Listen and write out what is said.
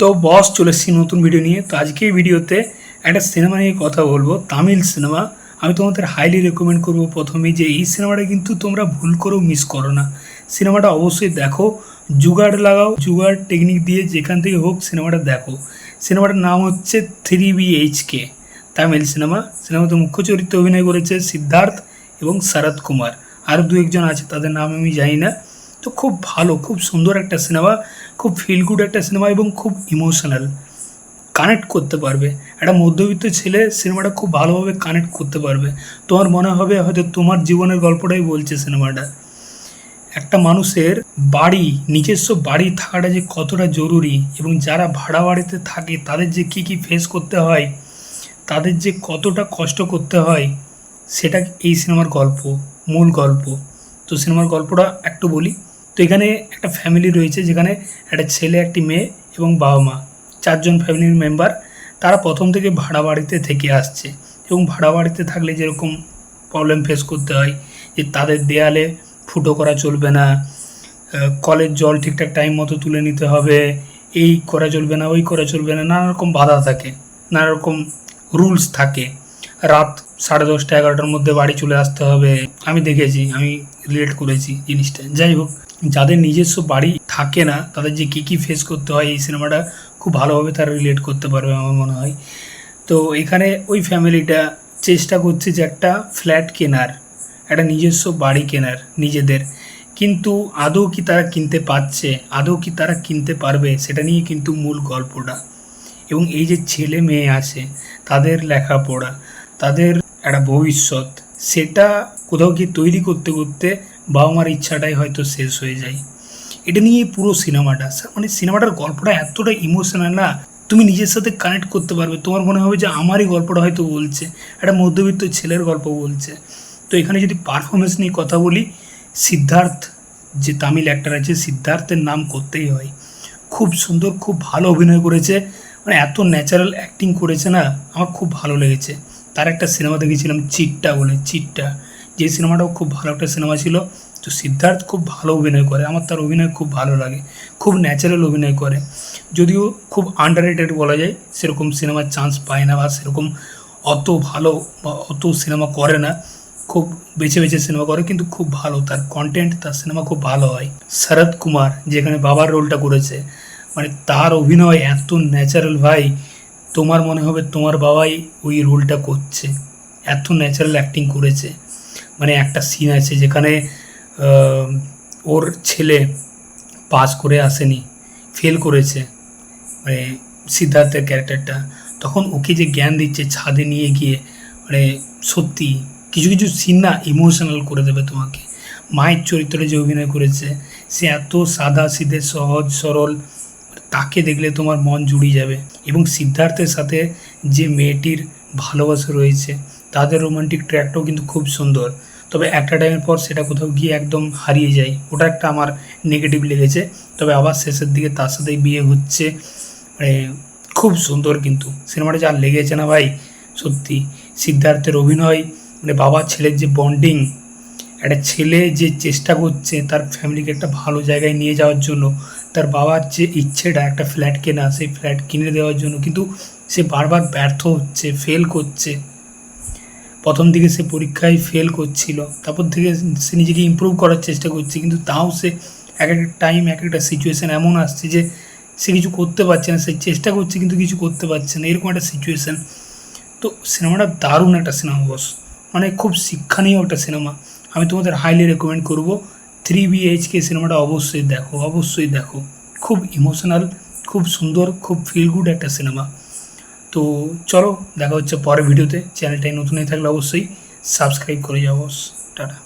তো বস চলে এসেছি নতুন ভিডিও নিয়ে। তো আজকে এই ভিডিওতে একটা সিনেমা নিয়ে কথা বলব, তামিল সিনেমা আমি তোমাদের হাইলি রেকমেন্ড করব প্রথমেই যে এই সিনেমাটা কিন্তু তোমরা ভুল করেও মিস করো না। সিনেমাটা অবশ্যই দেখো, জুগাড় লাগাও, জুগাড় টেকনিক দিয়ে যেখান থেকে হোক সিনেমাটা দেখো। সিনেমাটার নাম হচ্ছে three B H K Tamil cinema সিনেমাতে মুখ্য চরিত্রে অভিনয় করেছে সিদ্ধার্থ এবং শরৎ কুমার। আর দু একজন আছে, তাদের নাম আমি জানি না। তো খুব ভালো, খুব সুন্দর একটা সিনেমা খুব ফিল গুড একটা সিনেমা এবং খুব ইমোশনাল কানেক্ট করতে পারবে। একটা মধ্যবিত্ত ছেলে সিনেমাটা খুব ভালোভাবে কানেক্ট করতে পারবে। তোমার মনে হবে হয়তো তোমার জীবনের গল্পটাই বলছে সিনেমাটা একটা মানুষের বাড়ি, নিজস্ব বাড়ি থাকাটা যে কতটা জরুরি এবং যারা ভাড়া বাড়িতে থাকে, তাদের যে কী কী ফেস করতে হয়, তাদের যে কতটা কষ্ট করতে হয়, সেটা এই সিনেমার গল্প, মূল গল্প। তো সিনেমার গল্পটা একটু বলি। তো এখানে একটা ফ্যামিলি রয়েছে যেখানে একটা ছেলে, একটি মেয়ে এবং বাবা মা। চারজন ফ্যামিলির মেম্বার তারা প্রথম থেকে ভাড়া বাড়িতে থেকে আসছে এবং ভাড়া বাড়িতে থাকলে যেরকম প্রবলেম ফেস করতে হয় যে তাদের দেয়ালে ফুটো করা চলবে না কলের জল ঠিকঠাক টাইম মতো তুলে নিতে হবে, এই করা চলবে না, ওই করা চলবে না নানা রকম বাধা থাকে নানা রকম রুলস থাকে। রাত সাড়ে দশটা, এগারোটার মধ্যে বাড়ি চলে আসতে হবে। আমি দেখেছি, আমি রিলেট করেছি জিনিসটা। যাই হোক, যাদের নিজস্ব বাড়ি থাকে না, তাদের যে কী কী ফেস করতে হয়, এই সিনেমাটা খুব ভালোভাবে তারা রিলেট করতে পারবে আমার মনে হয়। তো এখানে ওই ফ্যামিলিটা চেষ্টা করছে যে একটা ফ্ল্যাট কেনার, একটা নিজস্ব বাড়ি কেনার নিজেদের। কিন্তু আদৌ কি তারা কিনতে পারছে, আদৌ কি তারা কিনতে পারবে, সেটা নিয়ে কিন্তু মূল গল্পটা। এবং এই যে ছেলে মেয়ে আছে, তাদের লেখাপড়া, তাদের একটা ভবিষ্যৎ। সেটা কোথাও গিয়ে তৈরি করতে করতে বাবা মার ইচ্ছাটাই হয়তো শেষ হয়ে যায়। এটা নিয়ে পুরো সিনেমাটা। মানে সিনেমাটার গল্পটা এতটা ইমোশনাল না, তুমি নিজের সাথে কানেক্ট করতে পারবে। তোমার মনে হবে যে আমারই গল্পটা হয়তো বলছে। একটা মধ্যবিত্ত ছেলের গল্প বলছে। তো এখানে যদি পারফরমেন্স নিয়ে কথা বলি, সিদ্ধার্থ, যে তামিল অ্যাক্টার আছে, সিদ্ধার্থের নাম করতেই হয়। খুব সুন্দর, খুব ভালো অভিনয় করেছে। মানে এত ন্যাচারাল অ্যাক্টিং করেছে না, আমার খুব ভালো লেগেছে। তার একটা সিনেমা দেখেছিলাম, চিট্টা বলে, চিট্টা। যে সিনেমাটাও খুব ভালো একটা সিনেমা ছিল। তো সিদ্ধার্থ খুব ভালো অভিনয় করে, আমার তার অভিনয় খুব ভালো লাগে, খুব ন্যাচারাল অভিনয় করে। যদিও খুব আন্ডার বলা যায়, সেরকম সিনেমার চান্স পায় না বা সেরকম অত ভালো বা অত সিনেমা করে না। খুব বেছে বেছে সিনেমা করে, কিন্তু খুব ভালো তার কন্টেন্ট তার সিনেমা খুব ভালো হয়। শরৎ কুমার, যেখানে বাবার রোলটা করেছে মানে তার অভিনয় এত ন্যাচারাল ভাই তোমার মনে হবে তোমার বাবাই ওই রোলটা করছে, এত ন্যাচারাল অ্যাক্টিং করেছে। মানে একটা সিন আছে যেখানে ওর ছেলে পাস করে আসেনি ফেল করেছে মানে সিদ্ধার্থের ক্যারেক্টারটা তখন ওকে যে জ্ঞান দিচ্ছে ছাদে নিয়ে গিয়ে মানে সত্যি কিছু কিছু সিন না ইমোশনাল করে দেবে তোমাকে। মায়ের চরিত্রে যে অভিনয় করেছে, সে এত সাদা সিধে সহজ সরল তাকে দেখলে তোমার মন জুড়িয়ে যাবে। এবং সিদ্ধার্থের সাথে যে মেয়েটির ভালোবাসা রয়েছে, তাদের রোমান্টিক ট্র্যাকটাও কিন্তু খুব সুন্দর। তবে একটা টাইমের পর সেটা কোথাও গিয়ে একদম হারিয়ে যায়। ওটা একটা আমার নেগেটিভ লেগেছে। তবে আবার শেষের দিকে তার সাথেই বিয়ে হচ্ছে। মানে খুব সুন্দর কিন্তু। সিনেমাটা যা লেগেছে না ভাই, সত্যি। সিদ্ধার্থের অভিনয় মানে বাবা ছেলের যে বন্ডিং একটা ছেলে যে চেষ্টা করছে তার ফ্যামিলিকে একটা ভালো জায়গায় নিয়ে যাওয়ার জন্য তার বাবার যে ইচ্ছেটা একটা ফ্ল্যাট কেনা, সেই ফ্ল্যাট কিনে দেওয়ার জন্য কিন্তু সে বারবার ব্যর্থ হচ্ছে ফেল করছে। প্রথম দিকে সে পরীক্ষায় ফেল করছিল, তারপর থেকে সে নিজেকে ইমপ্রুভ করার চেষ্টা করছে, কিন্তু তাও সে এক একটা টাইম এক একটা সিচুয়েশান এমন আসছে যে সে কিছু করতে পারছে না, সে চেষ্টা করছে কিন্তু কিছু করতে পারছে না, এরকম একটা সিচুয়েশান তো সিনেমাটা দারুণ একটা সিনেমা বস মানে খুব শিক্ষণীয় একটা সিনেমা আমি তোমাদের হাইলি রেকমেন্ড করব। থ্রি বিএইচকে সিনেমাটা অবশ্যই দেখো অবশ্যই দেখো। খুব ইমোশনাল খুব সুন্দর, খুব ফিল গুড একটা সিনেমা। তো চলো, দেখা হচ্ছে পরের ভিডিওতে। চ্যানেলটাই নতুন হয়ে থাকলে অবশ্যই সাবস্ক্রাইব করে যাও টাটা।